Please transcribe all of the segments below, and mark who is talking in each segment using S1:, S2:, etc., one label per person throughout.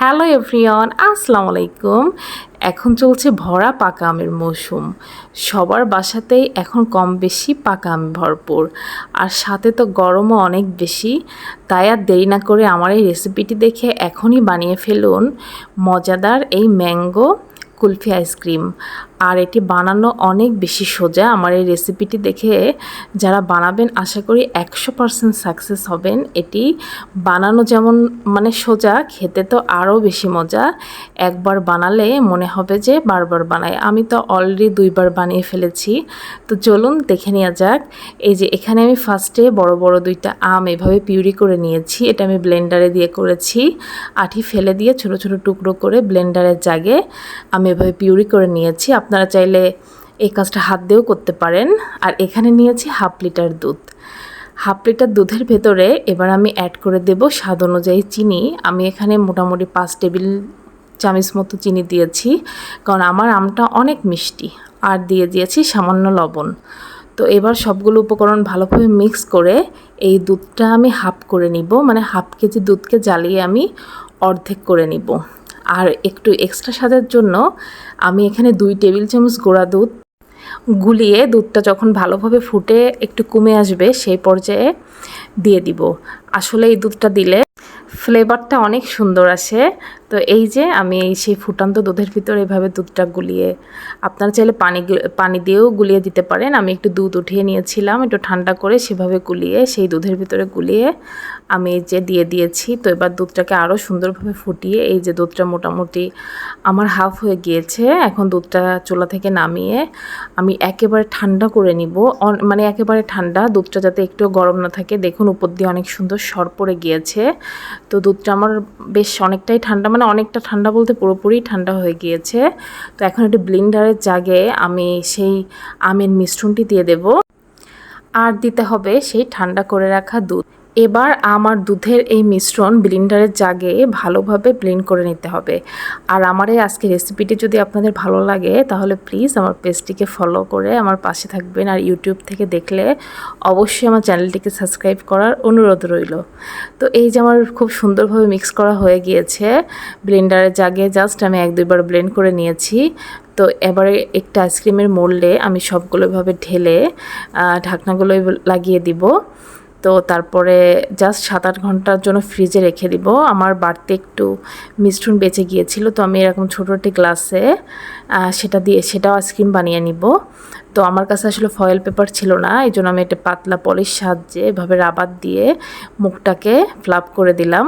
S1: Hello everyone আসসালামু আলাইকুম এখন চলছে ভরা পাকা আমের মৌসুম। সবার বাসাতেই এখন কম বেশি পাকা আম ভরপুর। আর সাথে তো গরমও অনেক বেশি। তাই আর দেরি না করে আমার এই রেসিপিটি দেখে এখনই বানিয়ে ফেলুন মজাদার এই ম্যাঙ্গো কুলফি আইসক্রিম। আর এটি বানানো অনেক বেশি সোজা। আমার এই রেসিপিটি দেখে যারা বানাবেন, আশা করি একশো পারসেন্ট সাকসেস হবেন। এটি বানানো যেমন মানে সোজা, খেতে তো আরও বেশি মজা। একবার বানালে মনে হবে যে বারবার বানাই। আমি তো অলরেডি দুইবার বানিয়ে ফেলেছি। তো চলুন দেখে নেওয়া যাক। এই যে এখানে আমি ফার্স্টে বড় বড় দুইটা আম এভাবে পিউরি করে নিয়েছি। এটা আমি ব্লেন্ডারে দিয়ে করেছি। আঠি ফেলে দিয়ে ছোট ছোট টুকরো করে ব্লেন্ডারের জাগে আমি এভাবে পিউরি করে নিয়েছি। আপনারা চাইলে এই কাজটা হাত দিয়েও করতে পারেন। আর এখানে নিয়েছি হাফ লিটার দুধ। হাফ লিটার দুধের ভেতরে এবার আমি অ্যাড করে দেব স্বাদ অনুযায়ী চিনি। আমি এখানে মোটামুটি পাঁচ টেবিল চামচ মতো চিনি দিয়েছি। কারণ আমার আমটা অনেক মিষ্টি। আর দিয়ে দিয়েছি সামান্য লবণ। তো এবার সবগুলো উপকরণ ভালোভাবে মিক্স করে এই দুধটা আমি হাফ করে নিব। মানে হাফ কেজি দুধকে জ্বালিয়ে আমি অর্ধেক করে নিব। আর একটু এক্সট্রা স্বাদের জন্য আমি এখানে দুই টেবিল চামচ গোড়া দুধ গুলিয়ে দুধটা যখন ভালোভাবে ফুটে একটু কমে আসবে সেই পর্যায়ে দিয়ে দিব। আসলে এই দুধটা দিলে ফ্লেভারটা অনেক সুন্দর আসে। তো এই যে আমি এই সেই ফুটান্ত দুধের ভিতরে এভাবে দুধটা গুলিয়ে, আপনারা চাইলে পানি পানি দিয়েও গুলিয়ে দিতে পারেন। আমি একটু দুধ উঠিয়ে নিয়েছিলাম, একটু ঠান্ডা করে সেভাবে গুলিয়ে, সেই দুধের ভিতরে গুলিয়ে আমি এই যে দিয়ে দিয়েছি। তো এবার দুধটাকে আরও সুন্দরভাবে ফুটিয়ে, এই যে দুধটা মোটামুটি আমার হাফ হয়ে গিয়েছে, এখন দুধটা চুলা থেকে নামিয়ে আমি একেবারে ঠান্ডা করে নিব। মানে একেবারে ঠান্ডা, দুধটা যাতে একটু গরম না থাকে। দেখুন উপর দিয়ে অনেক সুন্দর সর পড়ে গিয়েছে। তো দুধটা আমার বেশ অনেকটাই ঠান্ডা মানে অনেকটা ঠান্ডা বলতে পুরোপুরি ঠান্ডা হয়ে গিয়েছে। তো এখন একটু ব্লিন্ডারের জাগে আমি সেই আমের মিশ্রণটি দিয়ে দেব। আর দিতে হবে সেই ঠান্ডা করে রাখা দুধ। এবার আমার দুধের এই মিশ্রণ ব্লিন্ডারের জাগে, ভালোভাবে ব্লেন্ড করে নিতে হবে। আর আমার এই আজকে রেসিপিটি যদি আপনাদের ভালো লাগে, তাহলে প্লিজ আমার পেজটিকে ফলো করে আমার পাশে থাকবেন আর ইউটিউব থেকে দেখলে অবশ্যই আমার চ্যানেলটিকে সাবস্ক্রাইব করার অনুরোধ রইল। তো এই যে আমার খুব সুন্দরভাবে মিক্স করা হয়ে গিয়েছে ব্লেন্ডারের জাগে জাস্ট আমি এক দুইবার ব্লেন্ড করে নিয়েছি। তো এবারে একটা আইসক্রিমের মোল্ডে আমি সবগুলোভাবে ঢেলে ঢাকনাগুলো লাগিয়ে দিব। তো তারপরে জাস্ট সাত আট ঘণ্টার জন্য ফ্রিজে রেখে দিব। আমার বাড়তে একটু মিষ্টুন বেঁচে গিয়েছিল, তো আমি এরকম ছোটো একটি গ্লাসে সেটা দিয়ে, সেটাও আইসক্রিম বানিয়ে নিব। তো আমার কাছে আসলে ফয়েল পেপার ছিল না, এই জন্য আমি একটা পাতলা পলিশ সাহায্যে এভাবে রাবার দিয়ে মুখটাকে ফ্লাপ করে দিলাম।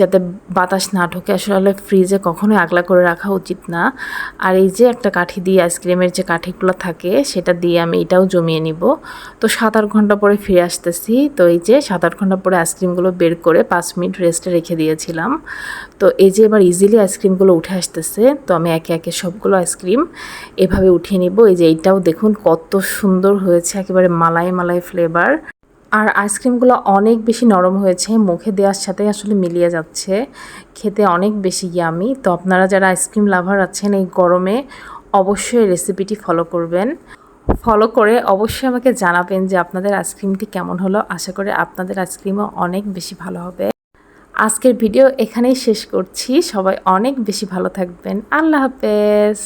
S1: যাতে বাতাস না ঢোকে। আসলে ফ্রিজে কখনোই আগলা করে রাখা উচিত না। আর এই যে একটা কাঠি দিয়ে আইসক্রিমের যে কাঠিগুলো থাকে, সেটা দিয়ে আমি এটাও জমিয়ে নিব। তো সাত আট ঘণ্টা পরে ফিরে আসতেছি। তো এই যে সাত আট ঘণ্টা পরে আইসক্রিমগুলো বের করে পাঁচ মিনিট রেস্টে রেখে দিয়েছিলাম। তো এই যে এবার ইজিলি আইসক্রিমগুলো উঠে আসতেছে, তো আমি একে একে সবগুলো আইসক্রিম এভাবে উঠিয়ে নিব। এই যে এইটাও দেখুন কত সুন্দর হয়েছে, একেবারে মালাই মালাই ফ্লেভার আর আইসক্রিমগুলো অনেক বেশি নরম হয়েছে, মুখে দেওয়ার সাথে আসলে মিলিয়ে যাচ্ছে। খেতে অনেক বেশি ইয়ামি তো আপনারা যারা আইসক্রিম লাভার আছেন এই গরমে, অবশ্যই রেসিপিটি ফলো করবেন। ফলো করে অবশ্যই আমাকে জানাবেন যে আপনাদের আইসক্রিমটি কেমন হলো। আশা করি আপনাদের আইসক্রিমও অনেক বেশি ভালো হবে। আজকের ভিডিও এখানেই শেষ করছি। সবাই অনেক বেশি ভালো থাকবেন। আল্লাহ হাফেজ।